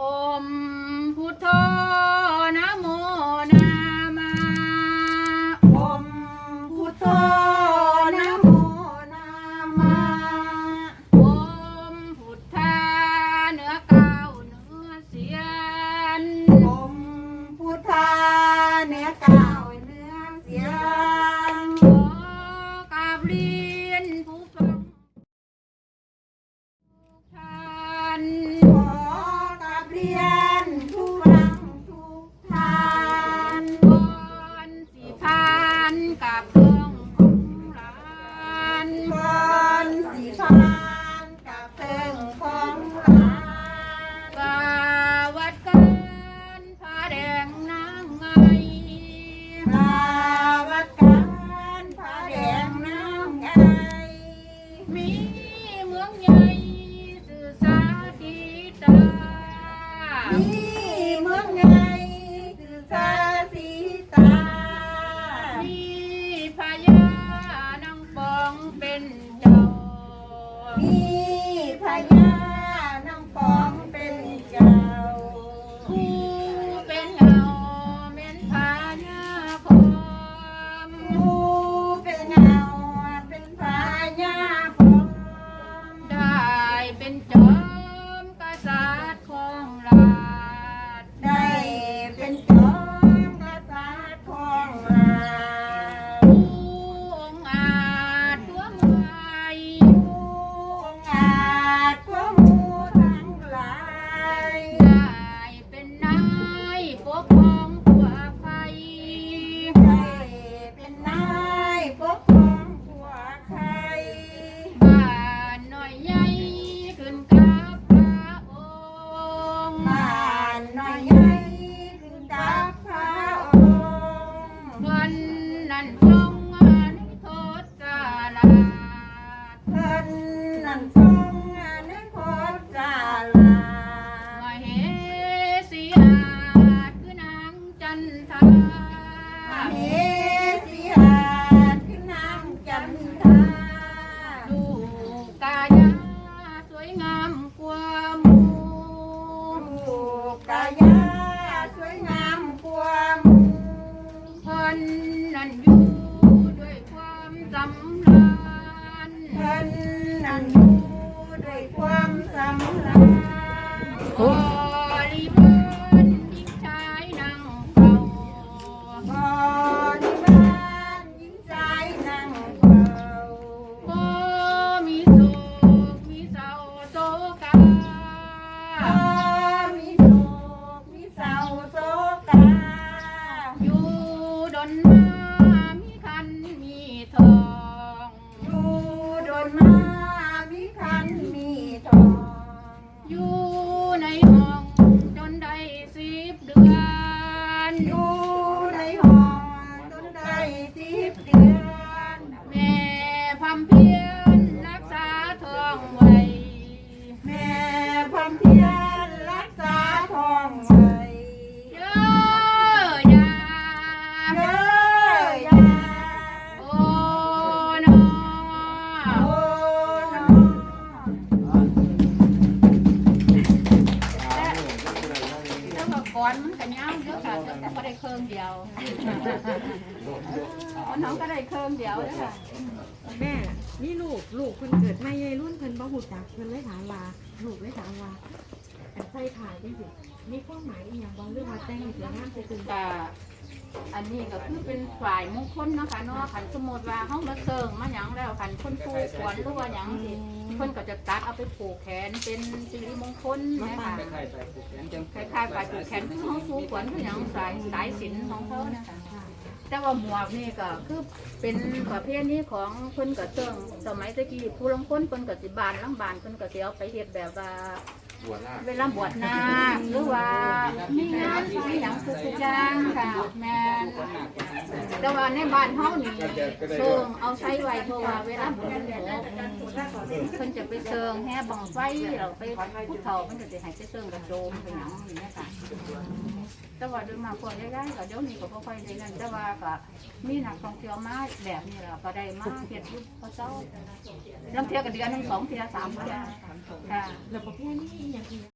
อมพุทโธนะโมนามาอมพุทโธนะโมนามาอมพุทธาเนื้อเก้าวเนื้อเสียนอม มีเมืองใหญ่สื่อสาธิตา มีเมืองไงคือสาสีตา มีพญานางปองเป็นเจ้า มีพญานางปองเป็นเจ้าผู้เป็นเงาเม้นพญาคมผู้เป็นเงา นั้นทรงในโพธิกาลามาเหสีอาจคือนางจันทราเฮสิหาขึ้นนางจันทราดูกกายาสวยงามกว่าหมูลูกกายาสวยงามกว่าหมูคนนั้นอยู่ด้วยความสำราญ พิ่นนั้นอยู่ด้วยความสำราญ ก็ก้อนมันก็ยาวเยอะค่ะแต่ก็ได้เครื่องเดียวน้องก็ได้เครื่องเดียวเด้อค่ะแม่นี่ลูกลูกเพิ่นเกิดไม่ยายรุ่นเพิ่นบ่หูจักเพิ่นเลยถามว่าลูกเลยถามว่าอันใส่ถ่ายได้สิมีความหมายอีหยังบ่เรื่องว่าแต่งให้สวยงามใส่ตึงก็อันนี้ก็คือเป็นฝ่ายมงคลเนาะค่ะเนาะขันสมมติว่าเฮามาเสิร์งมาหยังแล้วขันคนผูกขวัญหรือว่าหยังสิเพิ่นก็จะตัดเอาไปผูกแข นเป็นสิริมงคลนะคะคล้ายๆฝ่ายผูกแขนคือเขาสูงขวัญคืออย่างสายสายสินของเขานะคะแต่ว่าหมวกนี่ก็คือเป็นประเภทนี้ของเพิ่นก็เติงสมัยตะกี้ผู้ลางคนเพิ่นก็สิบานหลังบานเพิ่นก็สิเอาไปเฮ็ดแบบว่าเวลาบวชนาคหรือว่ามีงานมีหยังทุกๆอย่างค่ะแม่นแต่ว่าในบ้านเฮานี่เชิงเอาใช้ไว้เพราะว่าเวลาบุญเดือนเพิ่นจะไปเชิงแห่บังไฟเราไปพูดเถาเพิ่นก็สิให้ไปเชิงกระโจมไปหนังอย่างนี้ค่ะแต่ว่าโดยมากคนได้ได้ก็เดี๋ยวนี้ก็บ่ค่อยได้นั่นแต่ว่าก็มีนักท่องเที่ยวมาแบบนี้ล่ะก็ได้มาเฮ็ดอยู่พอเจ้าลาเที่ยก็เดือนหนึงสองเที่ยสามเที่ยค่ะแล้วประ